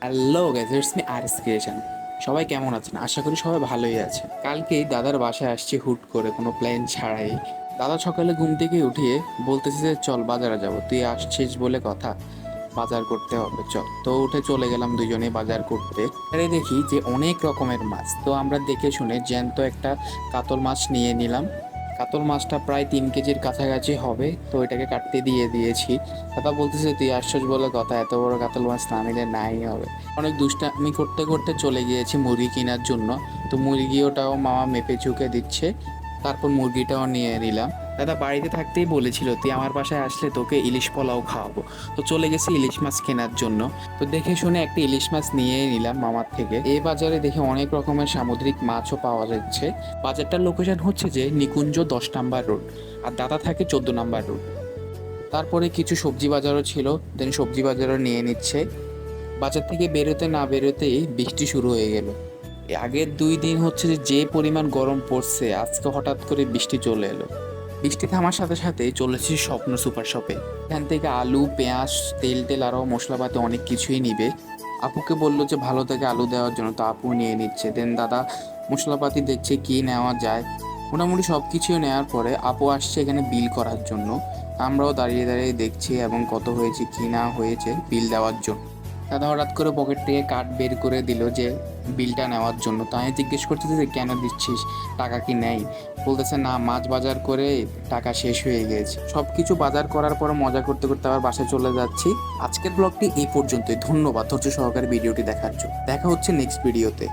Hello guys it's me R creation সবাই কেমন আছেন? আশা করি সবাই ভালোই আছে কালকেই দাদার বাসায় আসছি হুট করে, কোনো প্ল্যান ছাড়াই। দাদা সকালে ঘুম থেকে উঠিয়ে বলতেছে যে, চল বাজারে যাব। তুই আসছিস বলে কথা। বাজার করতে হবে। চল। তো উঠে চলে গেলাম দুজনে বাজার করতে। আরে দেখি যে অনেক রকমের মাছ। তো আমরা দেখে শুনে জ্যান্ত একটা কাতল মাছ নিয়ে নিলাম। কাতল মাছটা প্রায় তিন কেজির কাছাকাছি হবে, তো এটাকে কাটতে দিয়ে দিয়েছি। দাদা বলতেছে, তুই আশ্চর্য বলে কথা, এত বড় কাতল মাছ না নিলে নাই হবে। অনেক দুষ্টামি করতে করতে চলে গিয়েছি মুরগি কেনার জন্য। তো মুরগি ওটাও মামা মেপে ঝুঁকে দিচ্ছে, তারপর মুরগিটাও নিয়ে নিলাম। দাদা বাড়িতে থাকতেই বলেছিল, তুই আমার বাসায় আসলে তোকে ইলিশ পোলাও খাওয়াবো। তো চলে গেছি ইলিশ মাছ কেনার জন্য। তো দেখে শুনে একটা ইলিশ মাছ নিয়ে নিলাম মামার থেকে। এই বাজারে দেখে অনেক রকমের সামুদ্রিক মাছও পাওয়া যাচ্ছে। বাজারটার লোকেশন হচ্ছে যে নিকুঞ্জ দশ নাম্বার রোড আর দাদা থাকে চোদ্দ নাম্বার রোড। তারপরে কিছু সবজি বাজারও ছিল দেন সবজি বাজারও নিয়ে নিচ্ছে। বাজার থেকে বেরোতে না বেরোতেই বৃষ্টি শুরু হয়ে গেল। আগের দুই দিন হচ্ছে যে যে পরিমাণ গরম পড়ছে, আজকে হঠাৎ করে বৃষ্টি চলে এলো। বৃষ্টি থামার সাথে সাথে চলেছি স্বপ্ন সুপার শপে। এখান থেকে আলু, পেঁয়াজ, তেল টেল আরও মশলাপাতি অনেক কিছুই নিবে। আপুকে বলল যে ভালো থেকে আলু দেওয়ার জন্য, তো আপু নিয়ে নিচ্ছে। দেন দাদা মশলাপাতি দেখছে কি নেওয়া যায়। মোটামুটি সব কিছু নেওয়ার পরে আপু আসছে এখানে বিল করার জন্য। আমরাও দাঁড়িয়ে দাঁড়িয়ে দেখছি এবং কত হয়েছে, কি না হয়েছে বিল দেওয়ার জন্য। দাদা হঠাৎ করে পকেট থেকে কার্ড বের করে দিল যে বিলটা নেওয়ার জন্য। তো আমি জিজ্ঞেস করতেছি যে, কেন দিচ্ছিস? টাকা কি নেই? বলতেছে, না, মাছ বাজার করে টাকা শেষ হয়ে গেছে। সব কিছু বাজার করার পর মজা করতে করতে আবার বাসায় চলে যাচ্ছি। আজকের ব্লগটি এই পর্যন্তই। ধন্যবাদ ধৈর্য সহকারে ভিডিওটি দেখার জন্য। দেখা হচ্ছে নেক্সট ভিডিওতে